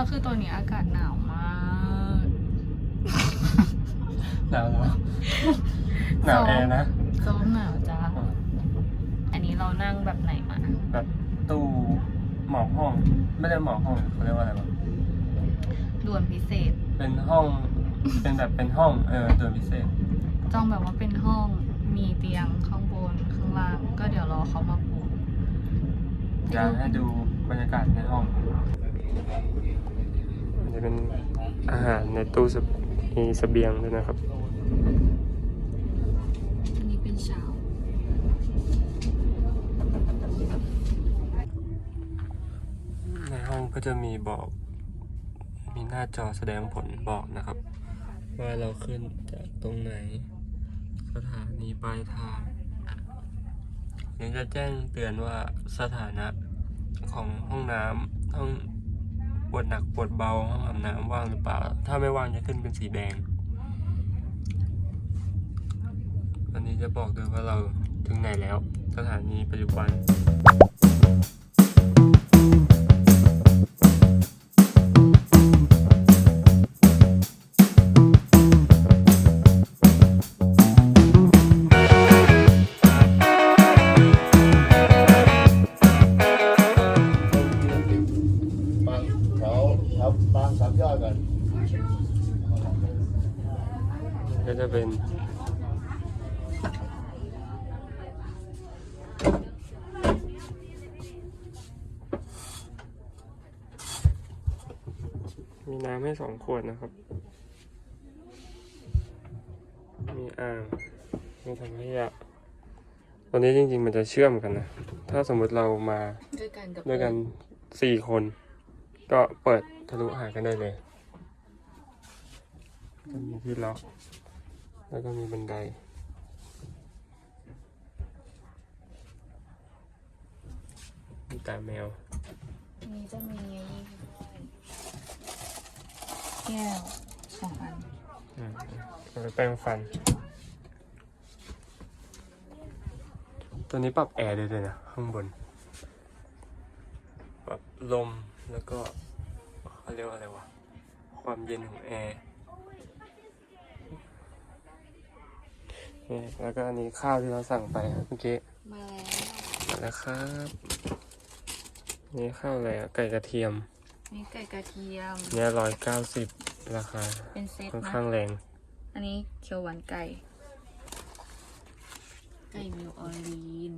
แล้วคือตัวนี้อากาศหนาวมากหนาวเหรอหนาวแอร์นะส้มหนาวจ้าอันนี้เรานั่งแบบไหนมาแบบตู้หมอกห้อง ไม่ได้หมอกห้องเขาเรียกว่าอะไรวะด่วนพิเศษ เป็นห้อง เป็นแบบเป็นห้อง เออตัวพิเศษ จองแบบว่าเป็นห้อง มีเตียงข้างบนข้างล่าง ก็เดี๋ยวรอเขามาปลุกอยากให้ดูบรรยากาศในห้องมัน จะเป็นอาหารในตู้เสมีเสบียงด้วยนะครับ อันนี้เป็นเช้าในห้องก็จะมีบอก มีหน้าจอแสดงผลบอกนะครับ ว่าเราขึ้นจากตรงไหน สถานีปลายทางนี่จะแจ้งเตือนว่าสถานะของห้องน้ำห้อง ปวดหนักปวดเบาห้องอาบน้ำว่างหรือเปล่า ถ้าไม่ว่างจะขึ้นเป็นสีแดงอันนี้จะบอกด้วยว่าเราถึงไหนแล้ว สถานีปัจจุบัน ให้สองขวดนะครับ มีอ่างมีถังขยะตอนนี้จริง ๆ มันจะเชื่อมกันนะ ถ้าสมมุติเรามาด้วยกันกับด้วยกันสี่คน ก็เปิดทะลุหากันได้เลยจะมีที่ล็อก แล้วก็มีบันไดมีตาแมวอันนี้จะมี แก้วสองอันอืมเอาไปแปรงฟัน ตัวนี้ปรับแอร์ได้เลยนะ ข้างบน ปรับลมแล้วก็เขาเรียกว่าอะไรวะ ความเย็นของแอร์นี่แล้วก็อันนี้ข้าวที่เราสั่งไปเมื่อกี้มาแล้ว มาแล้วครับ นี่ข้าวอะไรอะไก่กระเทียม นี่ไก่กระเทียม เนี่ยร้อยเก้าสิบราคาเป็นเซตค่อนนะข้างแรงอันนี้เขียวหวานไก่ ไก่มิวออลีน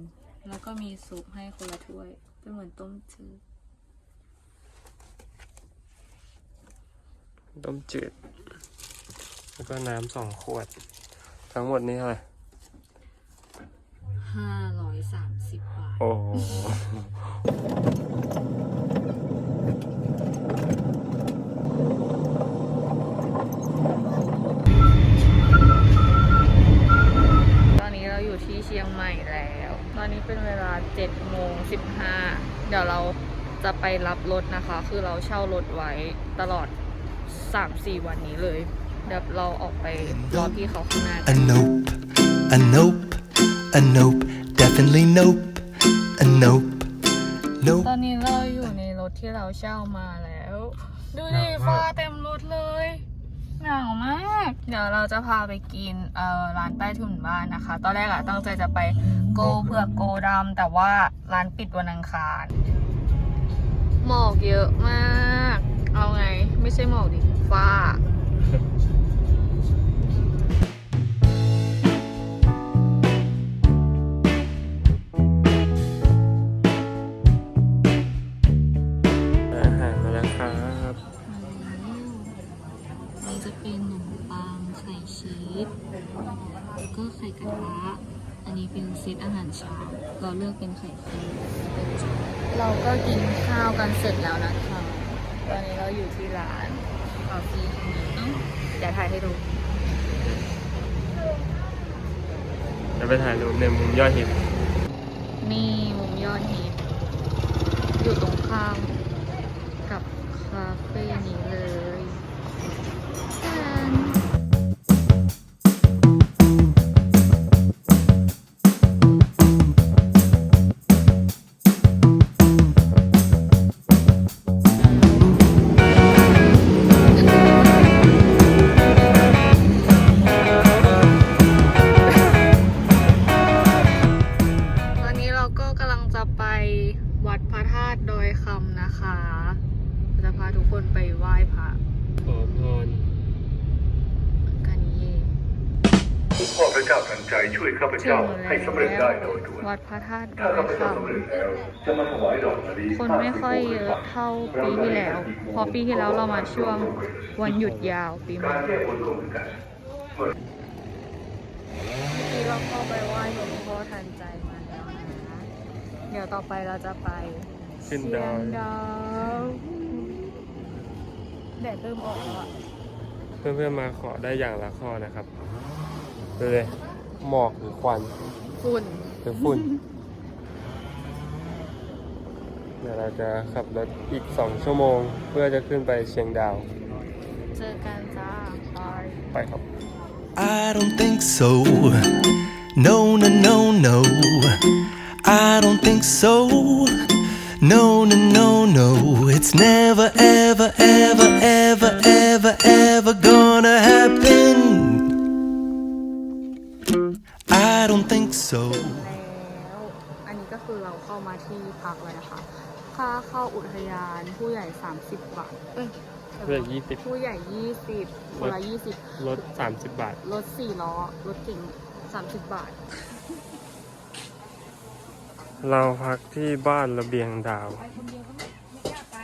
แล้วก็มีซุปให้คนละถ้วย เป็นเหมือนต้มจืดต้มจืด แล้วก็น้ำสองขวด ทั้งหมดนี้เท่าไหร่ห้าร้อยสามสิบบาท โอ้โห ตอนนี้เราอยู่ที่เชียงใหม่แล้ว ตอนนี้เป็นเวลา7โมง15 เดี๋ยวเราจะไปรับรถนะคะ คือเราเช่ารถไว้ตลอด 3-4 วันนี้เลย เดี๋ยวเราออกไปรอพี่เขาข้างหน้า A nope, a nope, a nope, definitely nope, a nope, ต nope. อนนี้เราอยู่ในรถที่เราเช่ามาแล้ว ดูดิฟ้าเต็มรถเลย หนาวมาก เดี๋ยวเราจะพาไปกินเอ่อร้านใต้ถุนบ้านนะคะ ตอนแรกอะตั้งใจจะไปโกเผือกโกดำแต่ว่าร้านปิดวันอังคาร หมอกเยอะมาก เอาไง ไม่ใช่หมอกดิฟ้าอา เป็นขนมปังไข่ชีสแล้วก็ไข่กระทะอันนี้เป็นเซตอาหารเช้าเราเลือกเป็นไข่เค็มเราก็กินข้าวกันเสร็จแล้วนะคะ ตอนนี้เราอยู่ที่ร้านคาเฟ่แห่งนี้เอ้าเดี๋ยวถ่ายให้ดู จะไปถ่ายรูปในมุมยอดหินนี่มุมยอดฮิตอยู่ตรงข้ามกับคาเฟ่นี้เลย นะคะจะพาทุกคนไปไหว้พระขอพรกันเย่ข้าพเจ้าทันใจช่วยข้าพถึเจ้างให้สำเร็จแล้ได้วโดยด่วนวัดพระธาตุดถ้าอยข้าพเจ้าคำสำเร็จแล้วจะมาถวายดอกมะลิคนไม่ค่อยเยอะเท่าปีที่แล้วเพราะปีที่แล้วเรามาช่วงวันหยุดยาวปีใหม่การแก้บนรวมกันเมื่อกี้เราเข้าไปไหว้หลวงพ่อทันใจมาแล้วนะ เดี๋ยวต่อไปเราจะไป ขึ้นเชีดยองยดาวแดดเริ่มออกแล้วอะเพื่อนๆมาขอได้อย่างละข้อนะครับดูเลยหมอกหรือควันฝุ่นหรือฝุ่น เดี๋ยวเราจะขับรถอีก 2 ชั่วโมง เพื่อจะขึ้นไปเชียงดาว เจอกันจ้าบายไปครับ I don't think so. No, no, no, no. I don't think so. No, no, no, no. It's never, ever, ever, ever, ever, ever gonna happen. I don't think so. แล้วอันนี้ก็คือเราเข้ามาที่พักเลยนะคะ ค่าเข้าอุทยานผู้ใหญ่ 30 บาท เอ้ยผู้ใหญ่20 ผู้ใหญ่ 20คนละ20 รถ 30 บาท รถสี่ล้อ รถเก๋งสามสิบบาท เราพักที่บ้านระเบียงดาว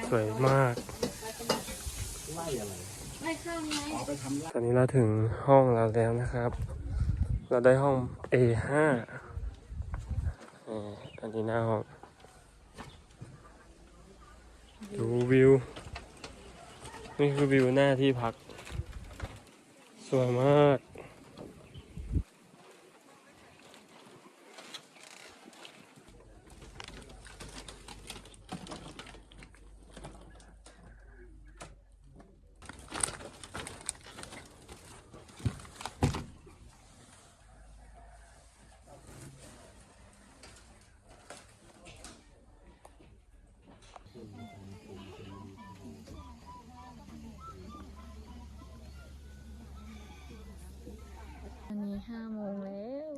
สวยมาก ตอนนี้เราถึงห้องเราแล้วนะครับ เราได้ห้อง A5 อ่าอันนี้หน้าห้อง ดูวิว นี่คือวิวหน้าที่พัก สวยมาก อั นนี้ห้าโมงแล้ว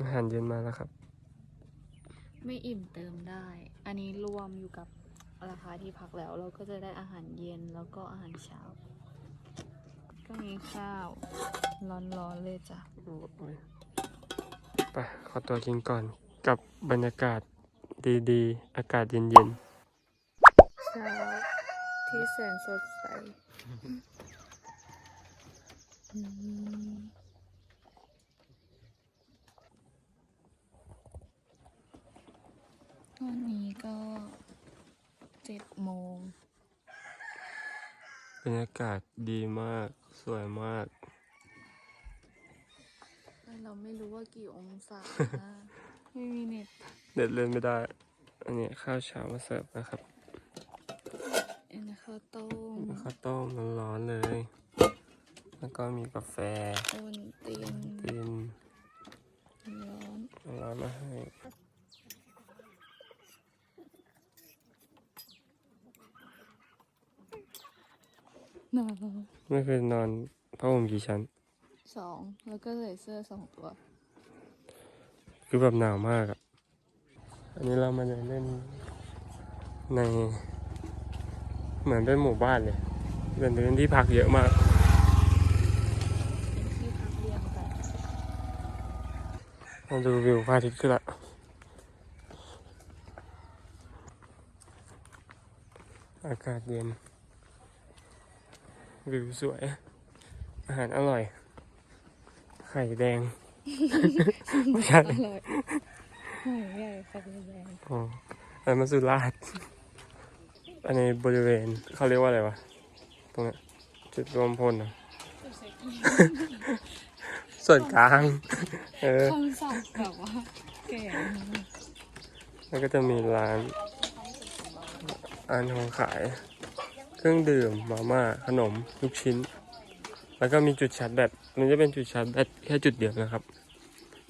อาหารเย็นมาแล้วครับ ไม่อิ่มเติมได้ อันนี้รวมอยู่กับราคาที่พักแล้ว เราก็จะได้อาหารเย็นแล้วก็อาหารเช้า ก็มีข้าวร้อนๆเลยจ้ะ ไป ขอตัวกินก่อนกับบรรยากาศดีๆ อากาศเย็นเช้า ที่แสนสดใสอืมตอนนี้ก็เจ็ดโมงๆบรรยากาศดีมาก สวยมาก แต่เราไม่รู้ว่ากี่องศาไม่มีเน็ต เด็ดเล่นไม่ได้ อันนี้ข้าวเช้ามาเสิร์ฟนะครับ อันนี้ข้าวต้มข้าวต้มร้อนๆเลย แล้วก็มีกาแฟโอนตีนกินร้อนร้อนมาให้หนาวไม่เคยนอนผ้าห่มกี่ชั้นสองแล้วก็ใส่เสื้อสองตัว คือแบบหนาวมากอะอันนี้เรามาเดินเล่นใน เหมือนเป็นหมู่บ้านเลย เป็นพื้นที่พักเยอะมากเป็นที่พักเรียงกันมาดูวิวพระอาทิตย์ขึ้นละอากาศเย็น วิวสวย อาหารอร่อย ไข่แดง ไม่ใช่อร่อยหอยใหญ่ค่ะพี่แดงอ๋ออันนมาสุราษฎร์ อันนี้บริเวณเขาเรียกว่าอะไรวะ ตรงเนี้ยจุดรวมพลเหรอส่วนกลาง เออคำศัพท์แบบว่าแก่แล้วก็จะมีร้านร้านของขาย เครื่องดื่มมาม่าขนมลูกชิ้น แล้วก็มีจุดชาร์จแบตมันจะเป็นจุดชาร์จแบตแค่จุดเดียวนะครับ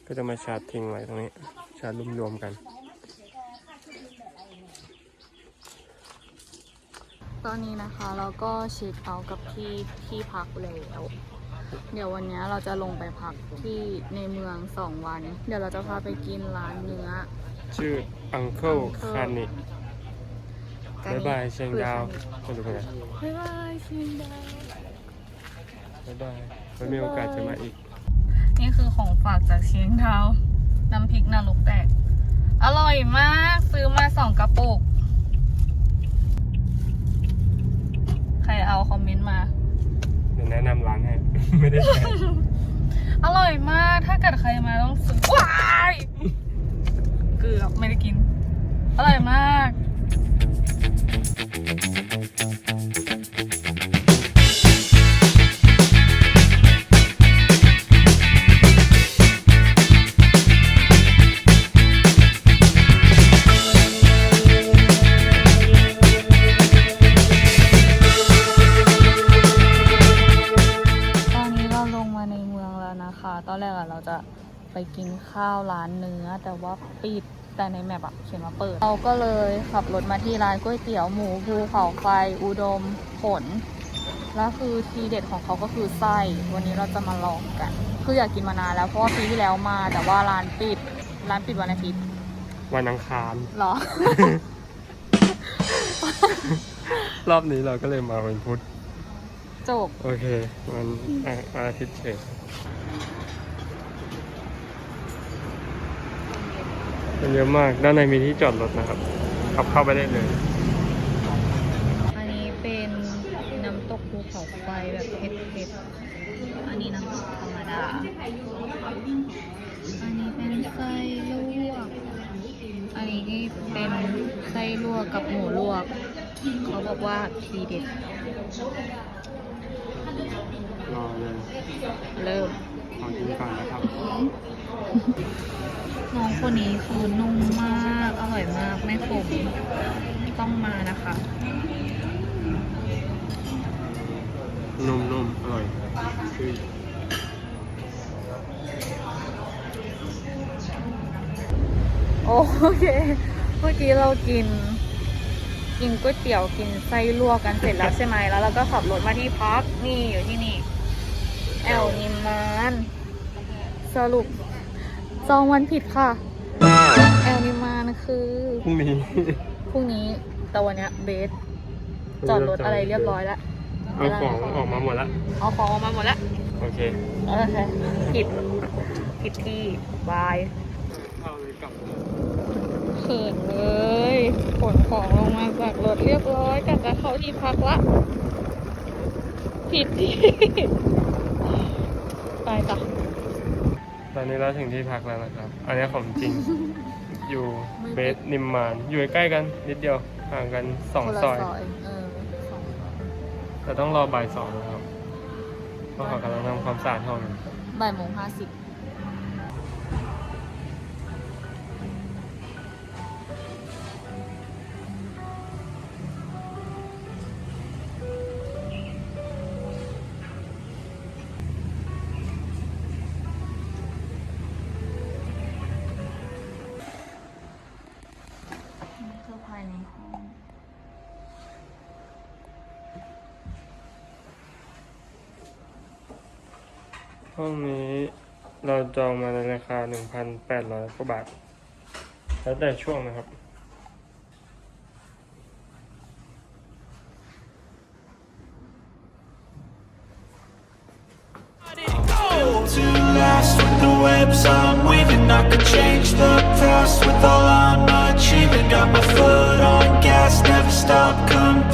ก็จะมาชาร์จทิ้งไว้ตรงนี้ ชาร์จรวมๆกัน ตอนนี้นะคะเราก็เช็คเอาท์กับที่ที่พักแล้ว เดี๋ยววันนี้เราจะลงไปพักที่ในเมืองสองวัน เดี๋ยวเราจะพาไปกินร้านเนื้อ ชื่อ Uncle Uncle คานิบายบายเชียงดาวคนดูกันนะบ๊ายบายเชียงดาวบายบายไว้มีโอกาสจะมาอีก นี่คือของฝากจากเชียงดาวน้ำพริกนรกแตกอร่อยมากซื้อมาสองกระปุก ใคร เอาคอมเมนต์มา เดี๋ยวแนะนำร้านให้ ไม่ได้แชร์อร่อยมากถ้าเกิดใครมาต้องซื้อว้ายเกือบไม่ได้กิน อร่อยมาก ไปกินข้าวร้านเนื้อ แต่ว่าปิดแต่ในแมปอะเขียนว่าเปิด เราก็เลยขับรถมาที่ร้านก๋วยเตี๋ยวหมูภูเขาไฟอุดมผล แล้วคือทีเด็ดของเขาก็คือไส้ วันนี้เราจะมาลองกัน คืออยากกินมานานแล้วเพราะว่าปีที่แล้วมาแต่ว่าร้านปิด ร้านปิดวันอาทิตย์วันอังคารเหรอ รอบนี้เราก็เลยมาวันพุธจบ โอเค วันอะวันอาทิตย์เฉย มันเยอะมากด้านในมีที่จอดรถนะครับขับเข้าไปได้เลย อันนี้เป็นน้ำตกภูเขาไฟแบบเผ็ดๆ อันนี้น้ำตกธรรมดา อันนี้เป็นไส้ลวก อันนี้ที่เป็นไส้ลวกกับหมูลวก เขาบอกว่าทีเด็ด รอเลย เริ่ม ขอกินก่อนนะครับ น้องคนนี้คือนุ่มมาก อร่อย มากไม่ขมต้องมานะคะ นุ่มๆ อร่อยคือโอเค เมื่อกี้เรากิน กินก๋วยเตี๋ยวกินไส้ลวกกันเสร็จแล้วใช่ไหมแล้วเราก็ขับรถมาที่พักนี่อยู่ที่นี่ แอลนิมมานสรุปจองวันผิดค่ะ แอลนิมมาน คือพรุ่งนี้ พรุ่งนี้แต่วันเนี้ยเบสจอดรถอะไรเรียบร้อยแล้วเอาของออกมาหมดแล้วเอาของออกมาหมดแล้วโอเคโอเคผิดผิดที่บายเข้าเลยกลับเขินเลยขนของลงมาจากรถเรียบร้อยกะจะเข้าที่พักละผิดที่ไปจ้ะตอนนี้เราถึงที่พักแล้วนะครับ อันนี้ของจริง อยู่เบสนิมมานอยู่ใกล้ๆกันนิดเดียวห่างกันสองคนละซอยซอยเออสองซอยแต่ต้องรอบ่ายสองนะครับเพราะเขากำลังทำความสะอาดห้องอยู่บ่ายโมงห้าสิบ จองมาในราคา 1,800กว่าบาท แล้วแต่ช่วงนะครับ to last with the webs I'm weaving I could change the past with all I'm achieving Got my foot on gas, never stop competing If you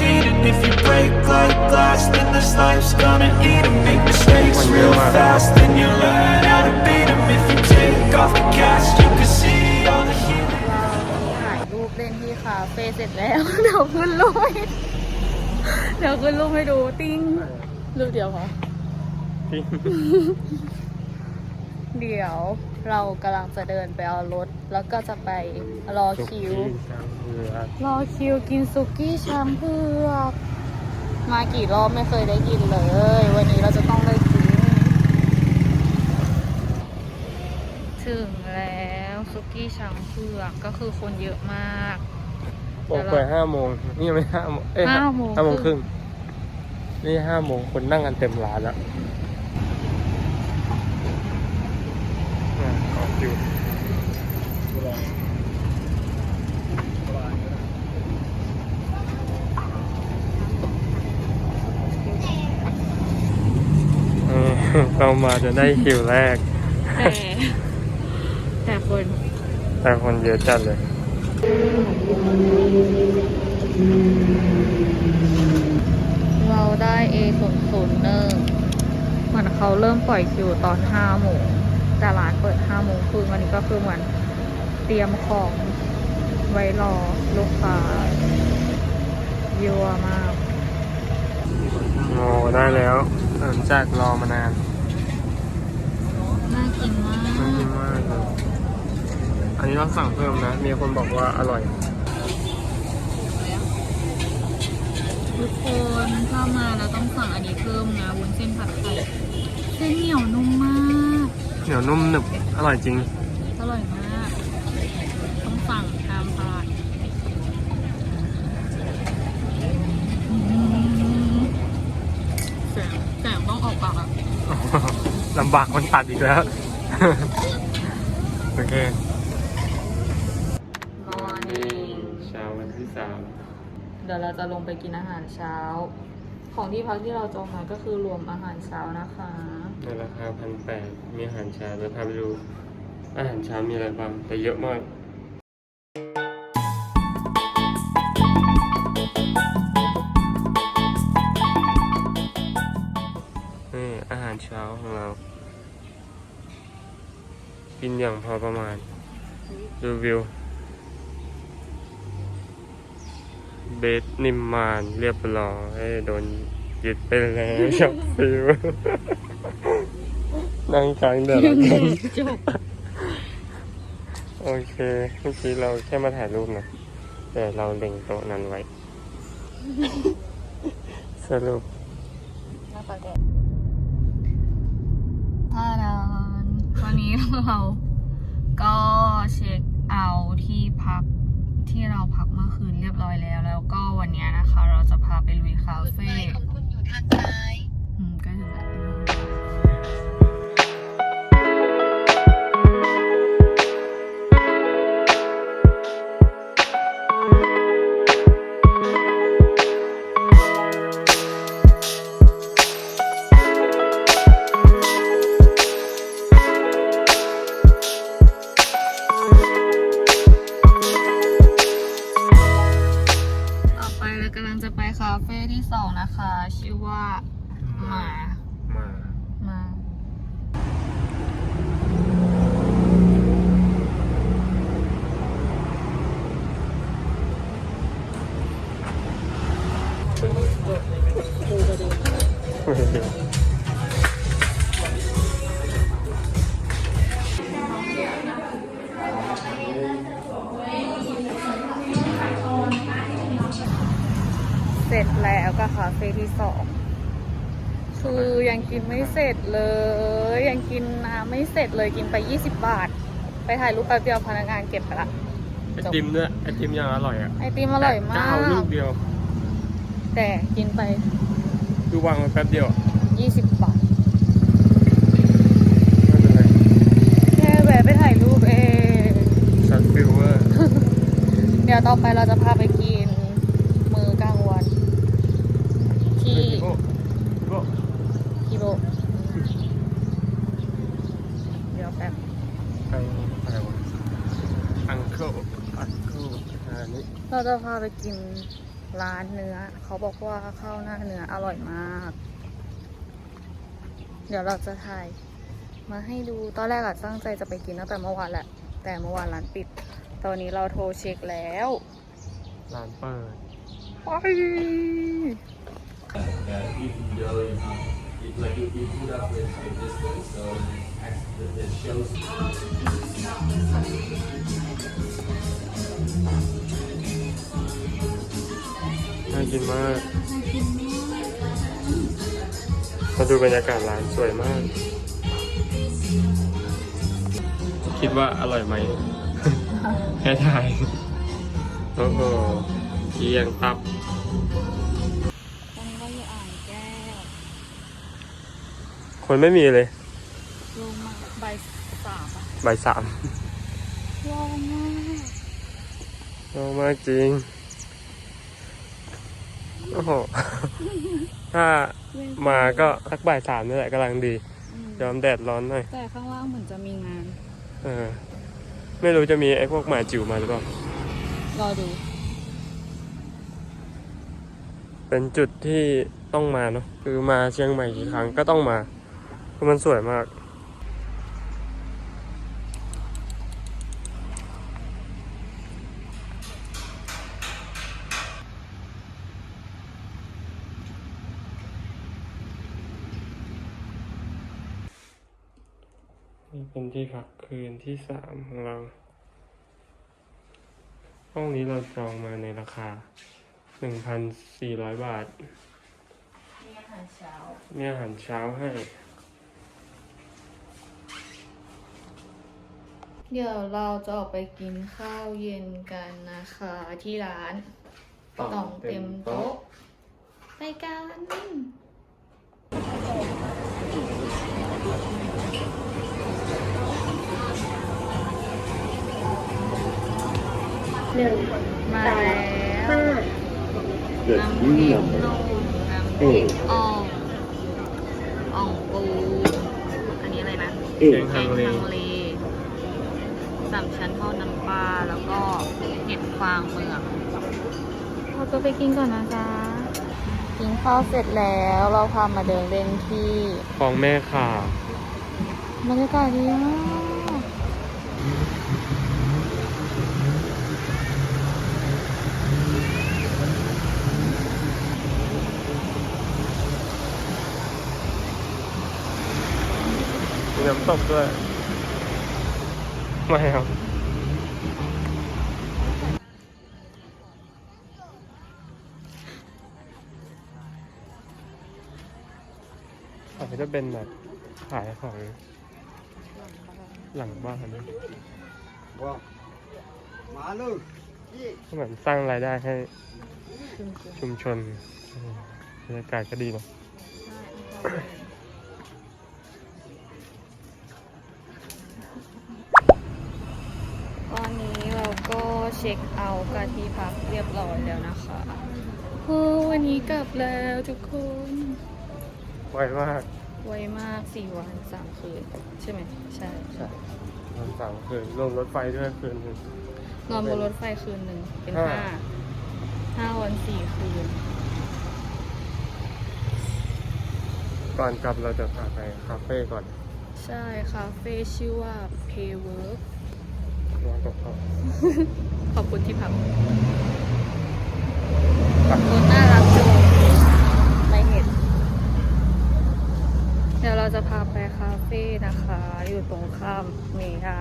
break like glass, then this life's gonna eat 'em Make mistakes real fast, then you learn how to beat 'em If you take off the cast, you can see all the healing เราถ่ายรูปเล่นที่คาเฟ่เสร็จแล้ว เดี๋ยวขึ้นรูปให้เดี๋ยวขึ้นรูปให้ดูติ้งรูปเดียวพอจริงเดี๋ยวเรากำลังจะเดินไปเอารถ แล้วก็จะไปรอสุคิกี้วช้างเผือกรอคิวกินซุกี้ช้างเผือก มากี่รอบไม่เคยได้ยินเลย วันนี้เราจะต้องได้กิน ถึงแล้วซุกี้ช้างเผือกก็คือคนเยอะมากโอกว่ห้าโมงนี่ยังไม่ห้าโมงเอ้ยห้าโมงห้าโมงครึ่งนี่ห้าโมงคนนั่งกันเต็มร้านแล้วออกอยู่ เรามาจะได้คิวแรก แต่แต่คน แต่คนเยอะจัดเลย เราได้ A 0 0 1เหมือนเขาเริ่มปล่อยคิวตอน5โมงแต่ร้านเปิด5โมงครึ่งวันนี้ก็คือเหมือนเตรียมของไว้รอลูกค้าเยอะมากโอ้ได้แล้วหลังจากรอมานานน่ากินมากน่ากินมากเลยอันนี้ต้องสั่งเพิ่มนะ มีคนบอกว่าอร่อย ทุกคนถ้ามาแล้วต้องสั่งอันนี้เพิ่มนะวุ้นเส้นผัดไทยเส้นเหนียวนุ่มมาก เหนียวนุ่มหนึบ อร่อยจริง อร่อยมาก ต้องสั่งตามพลาดเสียงเสียงต้องออกปากอะ ลำ บากคนตัดอีกแล้ว โอเค morning เช้าวันที่สามเดี๋ยวเราจะลงไปกินอาหารเช้า ของที่พักที่เราจองมาก็คือรวมอาหารเช้านะคะ ในราคาพันแปดมีอาหารเช้าแล้วพาไปดูอาหารเช้ามีอะไรบ้างแต่เยอะมาก กินอย่างพอประมาณ ดูวิว เบสนิมมานเรียบร้อยโดนยึดไปแล้วช็อปฟิวนั่งกลางเดือดแล้วกันจบโอเค เมื่อกี้เราแค่มาถ่ายรูปนะ แต่เราเล็งโต๊ะนั้นไว้ สรุป หน้าปากแดงท่าดานวันนี้เราก็เช็คเอาท์ที่พักที่เราพักเมื่อคืนเรียบร้อยแล้ว แล้วก็วันนี้นะคะ เราจะพาไปลุยคาเฟ่อืมใกล้ถึงแล้ว กินไม่เสร็จเลย ยังกินน้ำไม่เสร็จเลยกินไป 20 บาท ไปถ่ายรูปแป๊บเดียวพนักงานเก็บไปละ ไอติมด้วยไอติมอย่างอร่อยอะไอติมอร่อยมาเก้าก ลูกเดียว แต่กินไปคือวางไว้แป๊บเดียวอะ20 บาท ไม่เป็นไรแค่แวะไปถ่ายรูปเองช็อตฟิลเวอร์เดี๋ยวต่อไปเราจะพาไปกิน มือกลางวัน ที่พี่โก้พี่โก้ กิโลเดี๋ยวแป๊บ อังอะไรวะ โคอันโคอันนี้เราจะพาไปกินร้านเนื้อ เขาบอกว่าข้าวหน้าเนื้ออร่อยมาก เดี๋ยวเราจะถ่าย มาให้ดูตอนแรกอะตั้งใจจะไปกินตั้งแต่เมื่อวานแหละ แต่เมื่อวานร้านปิด ตอนนี้เราโทรเช็คแล้วร้านเปิดไป น่ากินมากมาดูบรรยากาศร้านสวยมาก คิดว่าอร่อยไหม แค่ถ่าย โอ้โหเกียงตับวันนี้เราอยู่อ่างแก้วคนไม่มีเลย ลงมาใบายสามอะ บ่ายสามร้อนมากโอ้มากจริง โอ้โห ถ้ามาก็สักบ่ายสามนี่แหละกำลังดีอืมยอมแดดร้อนหน่อย แต่ข้างล่างเหมือนจะมีงาน เออ ไม่รู้จะมีไอ้พวกหมาจิ๋วมาหรือเปล่า รอดู เป็นจุดที่ต้องมาเนาะ คือมาเชียงใหม่กี่ครั้งก็ต้องมาเพราะมันสวยมาก นี่เป็นที่พัก คืนที่สามของเรา ห้องนี้เราจองมาในราคา 1,400 บาท มีอาหารเช้า มีอาหารเช้าให้ เดี๋ยวเราจะออกไปกินข้าวเย็นกันนะคะที่ร้านต่อต่องเต็มเต็มโต๊ะโต๊ะ ไปกัน หนึ่งมาแปแล้ดวห้าน้ำพริกหนุ่มน้ำพริกอ่องอ่องปูอันนี้อะไรนะแกงแกฮังงเลฮังเลสามชั้นทอดน้ำปลาแล้วก็เห็ดฟางเมืองเราจะไปกินก่อนนะจ๊ะ กินข้าวเสร็จแล้วเราพามาเดินเล่นที่ ของแม่ข่าบรรยากาศดีมาก ตกด้วยไม่เอาอาจจะเป็นแบบขายของหลังบ้านมาลูกเหมือนสร้างรายได้ให้ชุมชนอืมบรรยากาศก็ดีเนอะ ช็คเอาท์กันที่พักเรียบร้อยแล้วนะคะโอ้วันนี้กลับแล้วทุกคนไวมากไวมากสี่วันสามคืน ใช่ไหมใช่ใช่วันเสาร์คืนลงรถไฟด้วยคืนหนึง นอนบนรถไฟคืนหนึ่งเป็นห้าห้า ห้าวันสี่คืน ก่อนกลับเราจะพาไปคาเฟ่ก่อน ใช่คาเฟ่ชื่อว่า Paywork นอนตกเขาขอบคุณที่พักคนน่ารักจังไม่เห็น เดี๋ยวเราจะพาไปคาเฟ่นะคะ อยู่ตรงข้ามเมกา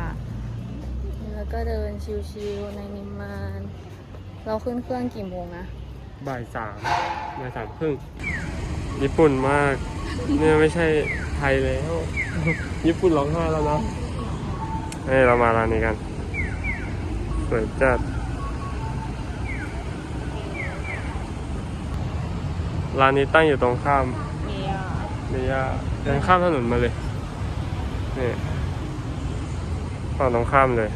แล้วก็เดินชิวๆในนิมมาน เราขึ้นเครื่องกี่โมงนะบ่ายสามบ่ายสามครึ่งญี่ปุ่นมาก เนี่ยไม่ใช่ไทยแล้ว ญี่ปุ่นร้องไห้แล้วนะเฮ้ยเรามาร้านนี้กันส วยจัด ร้านนี้ตั้งอยู่ตรงข้ามเมียนี่ยเดินข้ามถนนมาเลย นี่ฝั่งตรงข้ามเลย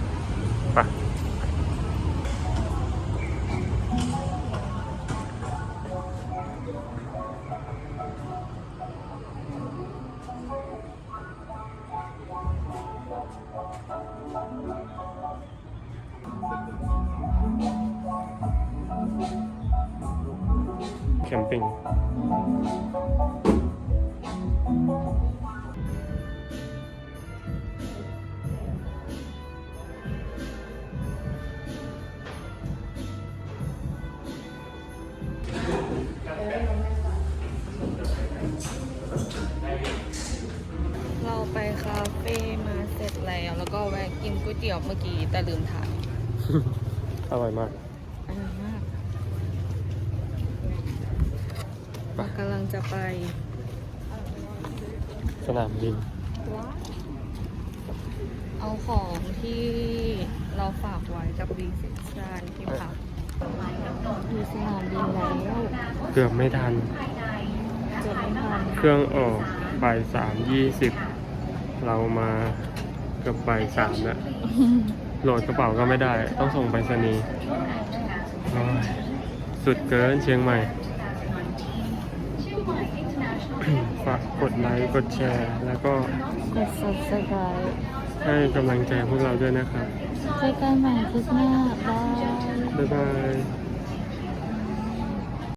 อร่อยมากอร่อยมากเรากำลังจะไป สนามบิน เอาของที่เราฝากไว้กับรีเซพชันที่พักอยู่สนามบินแล้วเกือบไม่ทัน เกือบไม่ทัน เครื่องออกบ่ายสามยี่สิบเรามาเกือบบ่ายสามแล้ว โหลดกระเป๋าก็ไม่ได้ ต้องส่งไปรษณีย์โอ้ยสุดเกินเชียงใหม่ ฝากกดไลค์ กดแชร์ แล้วก็กด subscribe ให้กำลังใจพวกเราด้วยนะครับ เจอกันใหม่คลิปหน้าบาย บ๊ายบาย